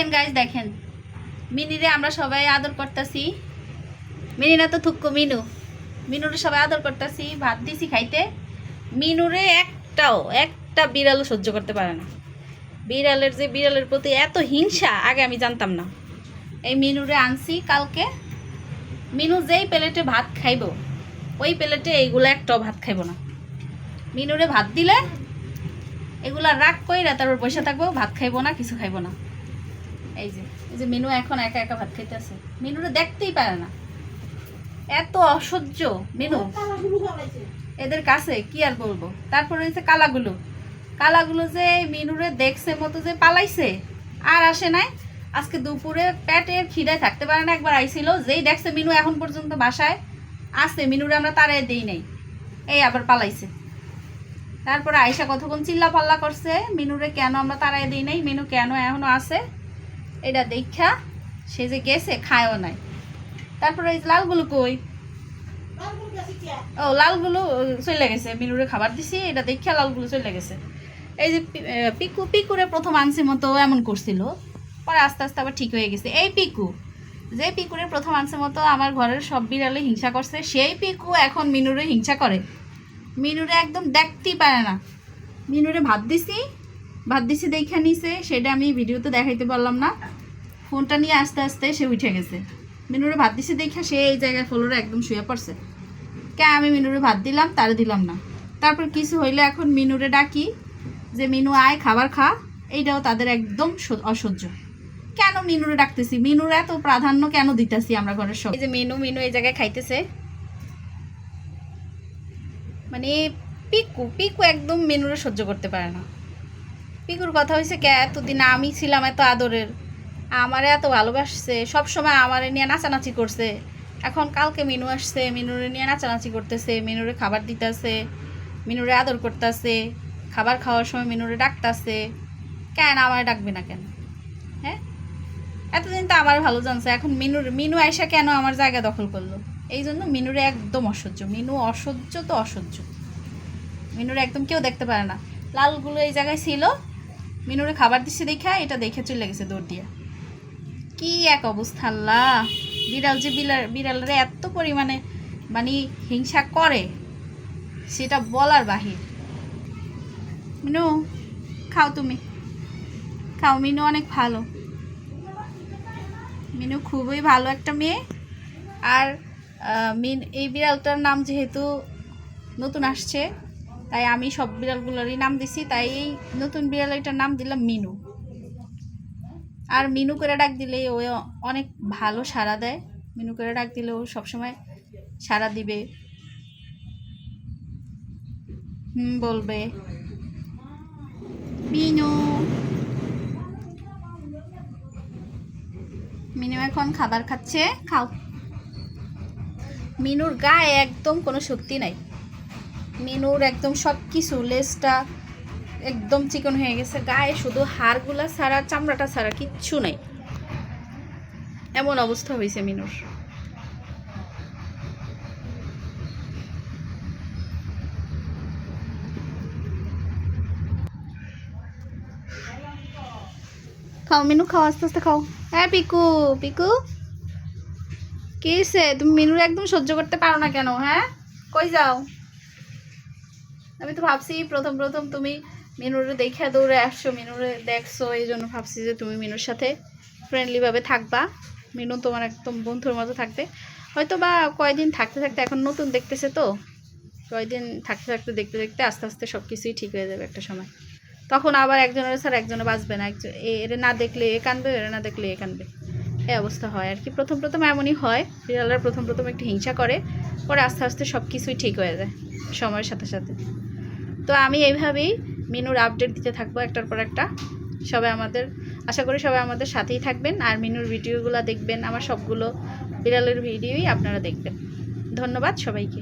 দেখেন গাইজ দেখেন। মিনিরে আমরা সবাই আদর করতেছি। মিনি না তো থুক্কো মিনু। মিনুরে সবাই আদর করতেছি, ভাত দিছি খাইতে। মিনুরে একটাও, একটা বিড়ালও সহ্য করতে পারে না। বিড়ালের যে বিড়ালের প্রতি এত হিংসা, আগে আমি জানতাম না। এই মিনুরে আনছি কালকে। মিনু যেই প্লেটে ভাত খাইব, ওই প্লেটে এইগুলো একটাও ভাত খাইব না। মিনুরে ভাত দিলে, এগুলা রাগ কইরা তারপর বসে থাকব, ভাত খাইবো না, কিছু খাইবো না। এই যে এই যে মিনু এখন একা একা ভাত খাইতে আছে মিনুরে দেখতেই পারে না। এত অসহ্য, মিনু। এদের কাছে কি আর বলব? তারপরে হচ্ছে কালাগুলো। কালাগুলো যে মিনুরে দেখছে, মতো যে পালাইছে। আর আসে নাই। আজকে দুপুরে পেটের খিদায় থাকতে পারে না, একবার আইছিল। যেই দেখছে মিনু এখন পর্যন্ত বাসায়, আছে, মিনুরে আমরা তারাই দেই নাই। এই আবার পালাইছে। তারপরে আয়সা কতক্ষণ চিল্লা পাল্লা করছে? মিনুরে কেন আমরা তারাই দিই নাই? মিনু কেন এখনও আছে? এটা দেখা, সে যে গেছে, খায়ও নাই। তারপরে এই লালগুলো কই? ও, লালগুলো চলে গেছে। মিনুরে খাবার দিছি, এটা দেখা লালগুলো চলে গেছে। এই যে পিকু, পিকুরে প্রথম আনছি মতো এমন করছিল। পরে আস্তে আস্তে আবার ঠিক হয়ে গেছে। এই পিকু, যে পিকুরে প্রথম আনছে মতো আমার ঘরের সব বিড়ালে হিংসা করছে। সেই পিকু এখন মিনুরে হিংসা করে। মিনুরে একদম দেখতেই পারে না। মিনুরে ভাত দিছি ভাত দিছি দেখে নিছে, সেটা আমি ভিডিওতে দেখাইতে পারলাম না। ফোনটা নিয়ে আস্তে আস্তে সে উঠে গেছে। মিনুরে ভাত দিছি দেখে সে এই জায়গায় ফ্লোরে একদম শুয়ে পড়ছে। কে, আমি মিনুরে ভাত দিলাম, তারে দিলাম না। তারপর কিছু হইলে এখন মিনুরে ডাকি যে, মিনু আয়, খাবার খা। এইটাও তাদের একদম অসহ্য। কেন মিনুরে ডাকতেছি? মিনুর এত প্রাধান্য কেন দিতেছি আমরা ঘরের সব? এই যে মিনু মিনু এই জায়গায় খাইতেছে। মানে পিকু পিকু একদম মেনুরে সহ্য করতে পারে না। পিকুর কথা হয়েছে কে, এতদিন আমি ছিলাম এত আদরের। আমারে এত ভালোবাসছে সব সময় আমারে নিয়ে নাচানাচি করছে। এখন কালকে মিনু আসছে, মিনুরে নিয়ে নাচানাচি করতেছে, মিনুরে খাবার দিতেছে, মিনুরে আদর করতেছে, খাবার খাওয়ার সময় মিনুরে ডাকতেছে। কেন আমারে ডাকবে না কেন? হ্যাঁ? এতদিন তো আমার ভালো জানছে, এখন মিনুর, মিনু আয়সা কেন আমার জায়গা দখল করল? এই জন্য মিনুরে একদম অসহ্য, মিনু অসহ্য তো অসহ্য। মিনুরে একদম কেউ দেখতে পারে না। লালগুলো এই জায়গায় ছিল মিনুরে খাবার দিচ্ছে দেখা, এটা দেখে চলে গেছে দৌড় দিয়ে। কি এক অবস্থা, আল্লাহ। বিড়াল যে বিড়াল বিড়ালরা এত পরিমাণে মানে হিংসা করে, সেটা বলার বাহির। মিনু, খাও তুমি। খাও, মিনু অনেক ভালো। মিনু খুবই ভালো একটা মেয়ে। আর মিন এই বিড়ালটার নাম যেহেতু নতুন আসছে তাই আমি সব বিড়ালগুলোরই নাম দিছি, তাই এই নতুন বিড়ালটার নাম দিলাম মিনু। আর মিনু করে ডাক দিলে ও অনেক ভালো সাড়া দেয়। মিনু করে ডাক দিলে ও সবসময় সাড়া দিবে। হুম, বলবে। মিনু। মিনু এখন খাবার খাচ্ছে, খাও। মিনুর গায়ে একদম কোনো শক্তি নাই। মিনুর একদম সব কিছু লেজটা একদম চিকন হয়ে গেছে। গায়ে শুধু হাড়গুলা ছাড়া, চামড়াটা ছাড়া কিচ্ছু নাই। এমন অবস্থা হয়েছে মিনুর। খাও মিনু, খাও, আস্তে আস্তে খাও। হ্যাঁ পিকু পিকু। কি তুমি মিনুর একদম সহ্য করতে পারো না কেন হ্যাঁ? কই যাও? আমি তো ভাবছি প্রথম প্রথম তুমি মিনুরে দেখে দৌড়ে আসছো, মিনুরে দেখছ, এই জন্য ভাবছি যে তুমি মিনুর সাথে ফ্রেন্ডলিভাবে থাকবা। মিনু তোমার একদম বন্ধুর মতো থাকবে। হয়তো বা কয়দিন থাকতে থাকতে এখন নতুন দেখতেছে তো। কয়দিন থাকতে থাকতে, দেখতে দেখতে আস্তে আস্তে সব কিছুই ঠিক হয়ে যাবে একটা সময়। তখন আবার একজনের স্যার একজনে বাঁচবে না। একজন এরে না দেখলে এ কানবে, এরে না দেখলে এ কানবে। এই অবস্থা হয় আর কি। প্রথম প্রথম এমনই হয়। বিড়ালরা প্রথম প্রথম একটু হিংসা করে, পরে আস্তে আস্তে সব কিছুই ঠিক হয়ে যায় সময়ের সাথে সাথে। তো আমি এইভাবেই মিনুর আপডেট দিতে থাকব একটার পর একটা। সবাই আমাদের, আশা করি সবাই আমাদের সাথেই থাকবেন। আর মিনুর ভিডিওগুলো দেখবেন, আমার সবগুলো বিড়ালের ভিডিওই আপনারা দেখবেন। ধন্যবাদ সবাইকে।